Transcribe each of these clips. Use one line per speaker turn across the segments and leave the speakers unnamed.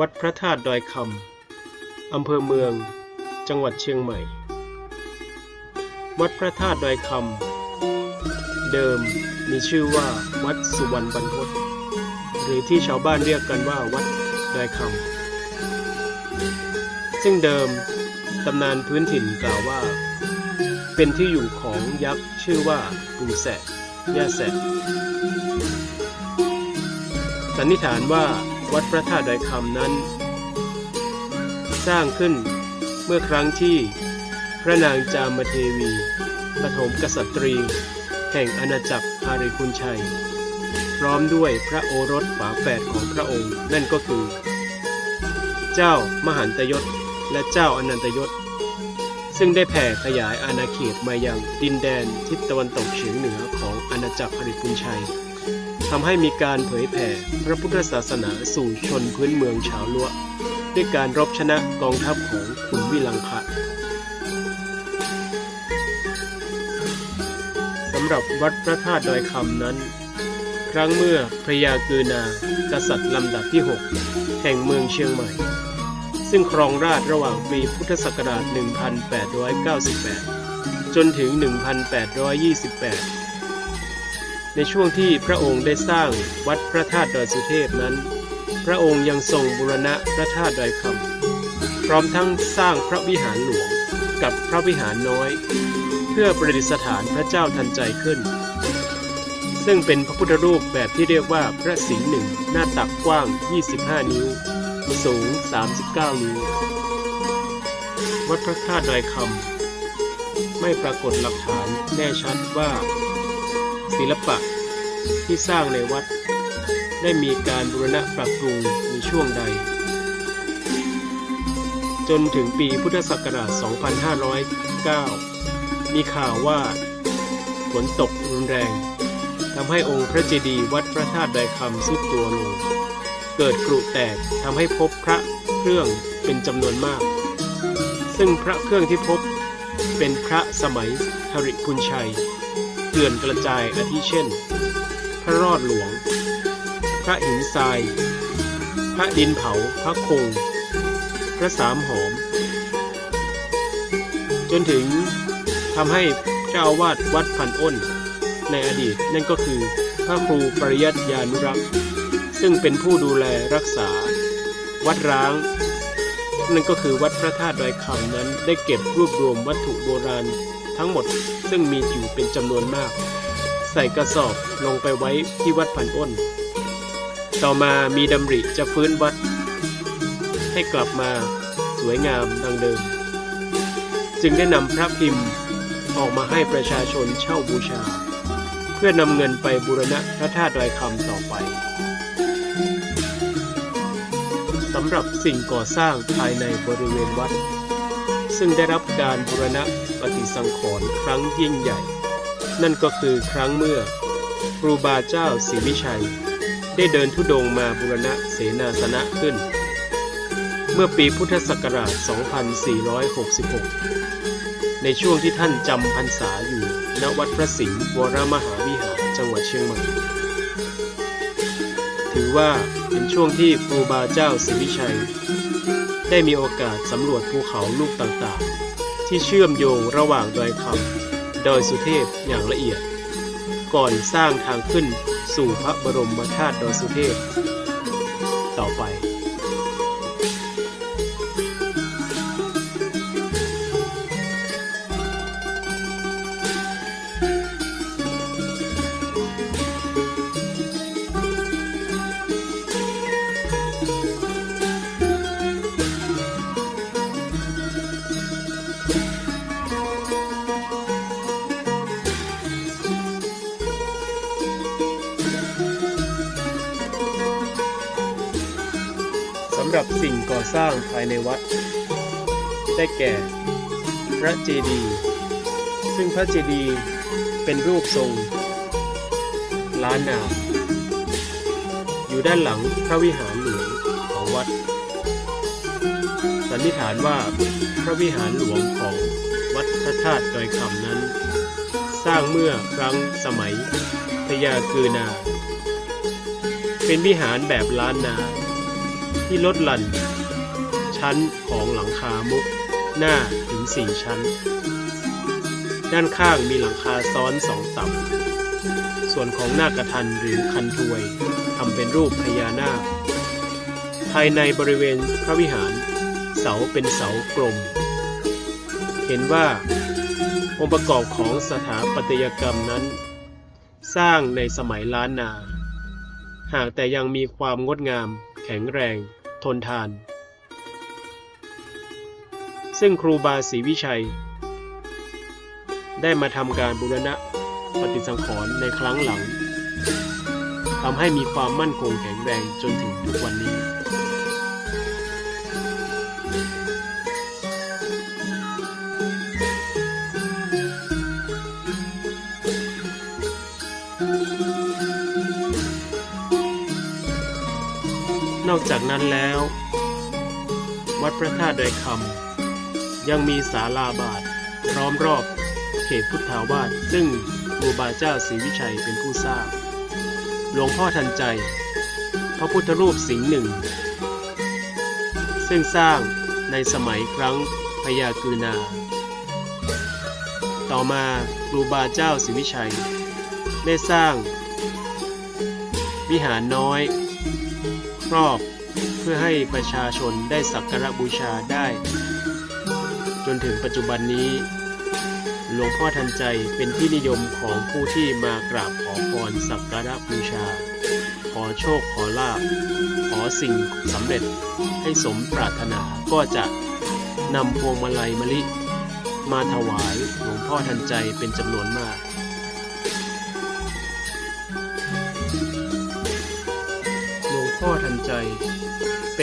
วัดพระธาตุดอยคำ อำเภอเมือง จังหวัดเชียงใหม่ วัดพระธาตุดอยคำ เดิมมีชื่อว่าวัดสุวรรณบรรพตหรือที่ชาวบ้านเรียกกันว่าวัดดอยคำ ซึ่งเดิมตำนานพื้นถิ่นกล่าวว่า เป็นที่อยู่ของยักษ์ชื่อว่าปูแสะย่าแสะสันนิษฐานว่า วัดพระธาตุดอยคำนั้น สร้างขึ้นเมื่อครั้งที่พระนางจามเทวีปฐมกษัตรี แห่งอาณาจักรอาริคุณชัย พร้อมด้วยพระโอรสฝาแฝดของพระองค์นั่นก็คือ เจ้ามหันตยศและเจ้าอนันตยศ ซึ่งได้แผ่ขยายอาณาเขตมายังดินแดนทิศตะวันตกเฉียงเหนือของอาณาจักรอาริคุณชัย ทำให้มีการเผยแผ่พระพุทธศาสนาสู่ชนพื้นเมืองชาวล้วด้วยการรบชนะกองทัพของขุนวิลังคะสำหรับวัดพระธาตุดอยคำนั้น ครั้งเมื่อพระยากือนากษัตริย์ลำดับที่ 6 แห่งเมืองเชียงใหม่ ซึ่งครองราชระหว่างปีพุทธศักราช 1898 จนถึง 1828 ในช่วงที่พระองค์ได้สร้างวัดพระธาตุดอยสุเทพนั้น พระองค์ยังทรงบูรณะพระธาตุดอยคำพร้อมทั้งสร้างพระวิหารหลวงกับพระวิหารน้อย เพื่อประดิษฐานพระเจ้าทันใจขึ้น ซึ่งเป็นพระพุทธรูปแบบที่เรียกว่าพระสิงห์หนึ่งหน้าตักกว้าง 25 นิ้ว สูง 39 นิ้ว วัดพระธาตุดอยคำไม่ปรากฏหลักฐานแน่ชัดว่า ศิลปะที่สร้างในวัด ได้มีการบูรณะปรับปรุงในช่วงใด จนถึงปีพุทธศักราช 2509 มีข่าวว่าฝนตกรุนแรงทำให้องค์พระเจดีย์วัดพระธาตุดอยคำสุดตัวลง เกิดกรุแตกทำให้พบพระเครื่องเป็นจำนวนมาก ซึ่งพระเครื่องที่พบเป็นพระสมัยหริคุณชัย เกลื่อนกระจายอาทิเช่น พระรอดหลวง พระหินทราย พระดินเผา พระคง พระสามหอม จนถึงทำให้เจ้าอาวาสวัดพันอ้น ในอดีตนั่นก็คือพระครูปริยัติยานุรักษ์ ซึ่งเป็นผู้ดูแลรักษา วัดร้าง นั่นก็คือวัดพระธาตุดอยคำนั้นได้เก็บรวบรวมวัตถุโบราณ ทั้งหมดซึ่งมีอยู่เป็นจำนวนมาก ใส่กระสอบลงไปไว้ที่วัดพันอ้น ต่อมามีดำริจะฟื้นวัด ให้กลับมาสวยงามดังเดิม จึงได้นำพระพิมพ์ออกมาให้ประชาชนเช่าบูชา เพื่อนำเงินไปบูรณะพระธาตุดอยคำต่อไปสำหรับสิ่งก่อสร้างภายในบริเวณวัด ซึ่งได้รับการบูรณะ ปฏิสังขรณ์ครั้งยิ่งใหญ่ นั่นก็คือครั้งเมื่อครูบาเจ้าศรีวิชัย ได้เดินทุดงมาบูรณะเสนาสนะขึ้น เมื่อปีพุทธศักราช 2466 ในช่วงที่ท่านจำพรรษาอยู่ณวัดพระสิงห์วรมหาวิหารจังหวัดเชียงใหม่ ถือว่าเป็นช่วงที่ครูบาเจ้าศรีวิชัย ได้มีโอกาสสำรวจภูเขาลูกต่างๆ ที่เชื่อมโยงระหว่างดอยคำดอยสุเทพอย่างละเอียด ก่อนสร้างทางขึ้นสู่พระบรมธาตุดอยสุเทพ สิ่อสร้างภายในวัด ได้แก่ พระเจดีย์ซึ่งพระเจดีย์เป็นรูปทรง ล้านนาอยู่ด้านหลังพระวิหารหลวงของวัด สันนิษฐานว่าพระวิหารหลวงของวัดพระธาตุดอยคำนั้น สร้างเมื่อครั้งสมัยพญากือนา เป็นวิหารแบบล้านนาที่ลดหลั่น ชั้นของหลังคามุก หน้าถึงสี่ชั้น ด้านข้างมีหลังคาซ้อนสองตับส่วนของหน้ากระทันหรือคันทวยทำเป็นรูปพญานาค ภายในบริเวณพระวิหาร เสาเป็นเสากลม เห็นว่าองค์ประกอบของสถาปัตยกรรมนั้น สร้างในสมัยล้านนา หากแต่ยังมีความงดงาม แข็งแรง ทนทาน ซึ่งครูบาศรีวิชัย ได้มาทำการบูรณะปฏิสังขรณ์ในครั้งหลังทำให้มีความมั่นคงแข็งแรงจนถึงทุกวันนี้นอกจากนั้นแล้ว วัดพระธาตุดอยคำ ยังมีศาลาบาทล้อมรอบเขตพุทธาวาสซึ่งครูบาเจ้าศรีวิชัยเป็นผู้สร้าง หลวงพ่อทันใจ พระพุทธรูปสิงห์หนึ่ง ซึ่งสร้างในสมัยครั้งพญากือนา ต่อมาครูบาเจ้าศรีวิชัย ได้สร้าง วิหารน้อยครอบเพื่อให้ประชาชนได้สักการะบูชาได้ จนถึงปัจจุบันนี้ หลวงพ่อทันใจเป็นที่นิยมของผู้ที่มากราบขอพรสักการะบูชา ขอโชคขอลาภขอสิ่งสำเร็จให้สมปรารถนาก็จะนำพวงมาลัยมะลิ มาถวายหลวงพ่อทันใจเป็นจำนวนมากหลวงพ่อทันใจ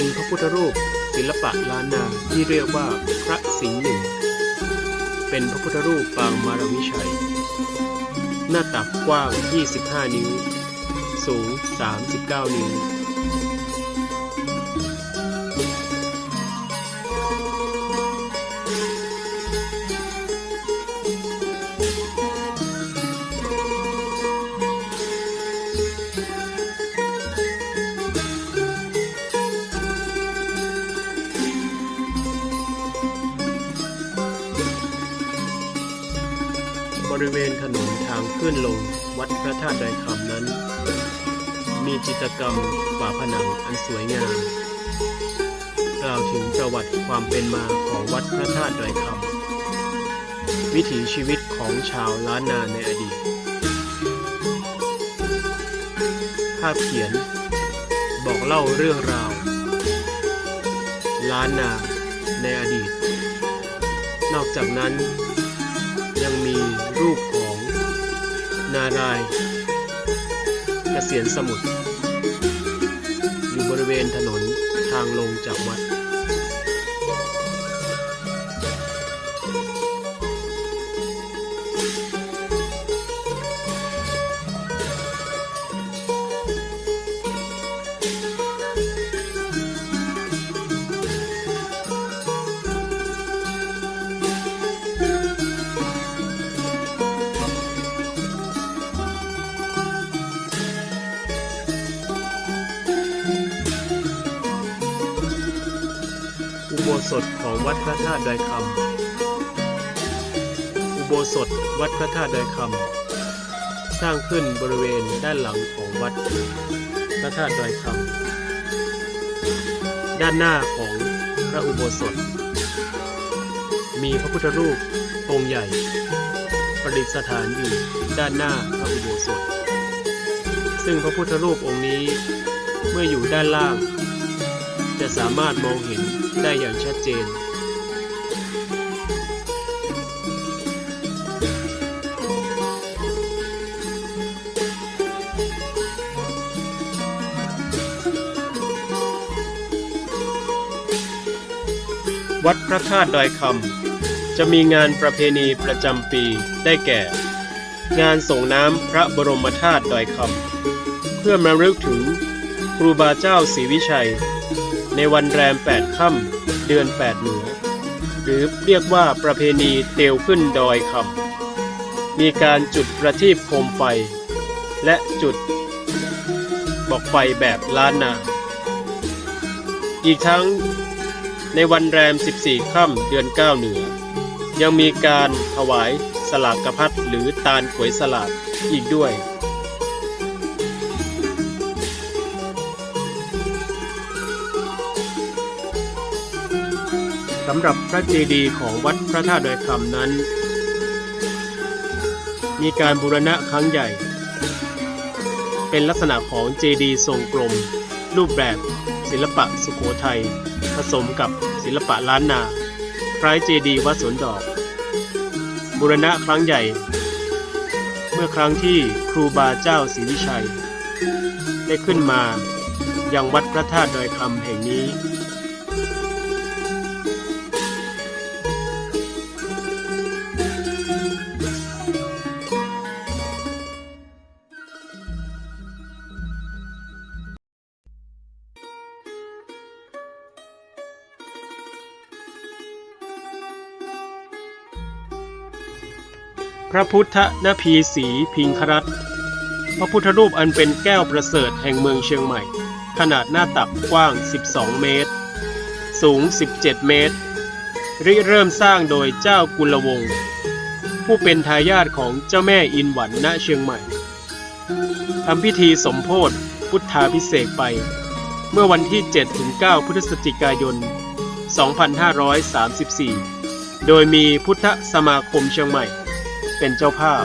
เป็นพระพุทธรูป ศิลปะล้านนาที่เรียกว่าพระสิงห์หนึ่ง เป็นพระพุทธรูปปางมารวิชัย หน้าตักกว้าง 25 นิ้ว สูง 39 นิ้ว ริเวณถนนทางขึ้นลงวัดพระธาตุดอยคำนั้น มีจิตรกรรมฝาผนังอันสวยงาม กล่าวถึงประวัติความเป็นมาของวัดพระธาตุดอยคำวิถีชีวิตของชาวล้านนาในอดีต ภาพเขียน บอกเล่าเรื่องราว ล้านนาในอดีต นอกจากนั้น ยังมีรูปของนารายกเกษียณสมุทรอยู่บริเวณถนนทางลงจากวัด โบสถของวัดพระธาตุดอยคำอุโบสถวัดพระธาตุดอยคำสร้างขึ้นบริเวณด้านหลังของวัดพระธาตุดอยคำด้านหน้าของพระอุโบสถ มีพระพุทธรูปองค์ใหญ่ ประดิษฐานอยู่ด้านหน้าพระอุโบสถ ซึ่งพระพุทธรูปองค์นี้เมื่ออยู่ด้านล่าง จะสามารถมองเห็นได้อย่างชัดเจน วัดพระธาตุดอยคำจะมีงานประเพณีประจำปีได้แก่ งานส่งน้ำพระบรมธาตุดอยคำเพื่อมารึกถึงครูบาเจ้าศรีวิชัย ในวันแรม 8 ค่ำเดือน 8 เหนือ หรือเรียกว่าประเพณีเตียวขึ้นดอยคำมีการจุดประทีปโคมไฟ และจุดบอกไฟแบบล้านนา อีกทั้งในวันแรม 14 ค่ำเดือน 9 เหนือ ยังมีการถวายสลากกระพัดหรือตาลขวยสลากอีกด้วย สำหรับพระเจดีย์ของวัดพระธาตุดอยคำนั้น มีการบูรณะครั้งใหญ่ เป็นลักษณะของเจดีย์ทรงกลม รูปแบบศิลปะสุโขทัยผสมกับศิลปะล้านนาคล้ายเจดีย์วัดสวนดอก บูรณะครั้งใหญ่ เมื่อครั้งที่ครูบาเจ้าศรีวิชัย ได้ขึ้นมายังวัดพระธาตุดอยคำแห่งนี้ พระพุทธนพีสีพิงครัตพระพุทธรูปอันเป็นแก้วประเสริฐแห่งเมืองเชียงใหม่ ขนาดหน้าตักกว้าง 12 เมตร สูง 17 เมตร ริเริ่มสร้างโดยเจ้ากุลวงศ์ผู้เป็นทายาทของเจ้าแม่อินหวันณเชียงใหม่ทำพิธีสมโพธพุทธาพิเศษไป เมื่อวันที่ 7-9 พฤศจิกายน 2534 โดยมีพุทธสมาคมเชียงใหม่ เป็นเจ้าภาพ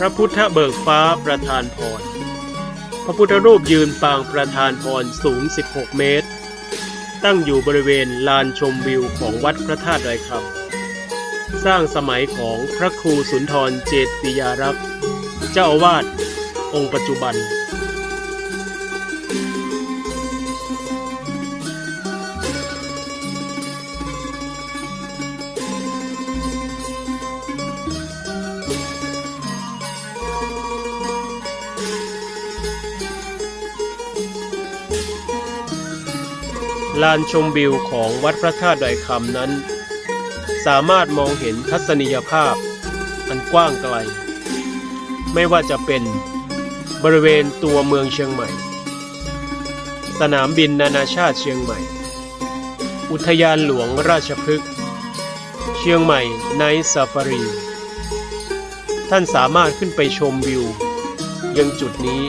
พระพุทธเบิกฟ้าประธานพร พระพุทธรูปยืนปางประธานพรสูง 16 เมตร ตั้งอยู่บริเวณลานชมวิวของวัดพระธาตุดอยคำสร้างสมัยของพระครูสุนทรเจติยารักษ์ เจ้าอาวาสองค์ปัจจุบัน ลานชมวิวของวัดพระธาตุดอยคำนั้น สามารถมองเห็นทัศนียภาพ อันกว้างไกล ไม่ว่าจะเป็นบริเวณตัวเมืองเชียงใหม่ สนามบินนานาชาติเชียงใหม่ อุทยานหลวงราชพฤกษ์เชียงใหม่ไนท์ซาฟารี ท่านสามารถขึ้นไปชมวิว ยังจุดนี้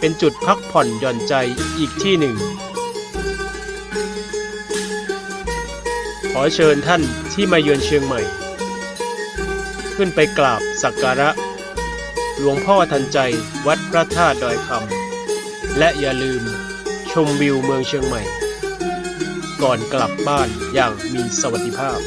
เป็นจุดพักผ่อนหย่อนใจอีกที่หนึ่ง ขอเชิญท่านที่มาเยือนเชียงใหม่ ขึ้นไปกราบสักการะ หลวงพ่อทันใจวัดพระธาตุดอยคำและอย่าลืมชมวิวเมืองเชียงใหม่ ก่อนกลับบ้านอย่างมีสวัสดิภาพ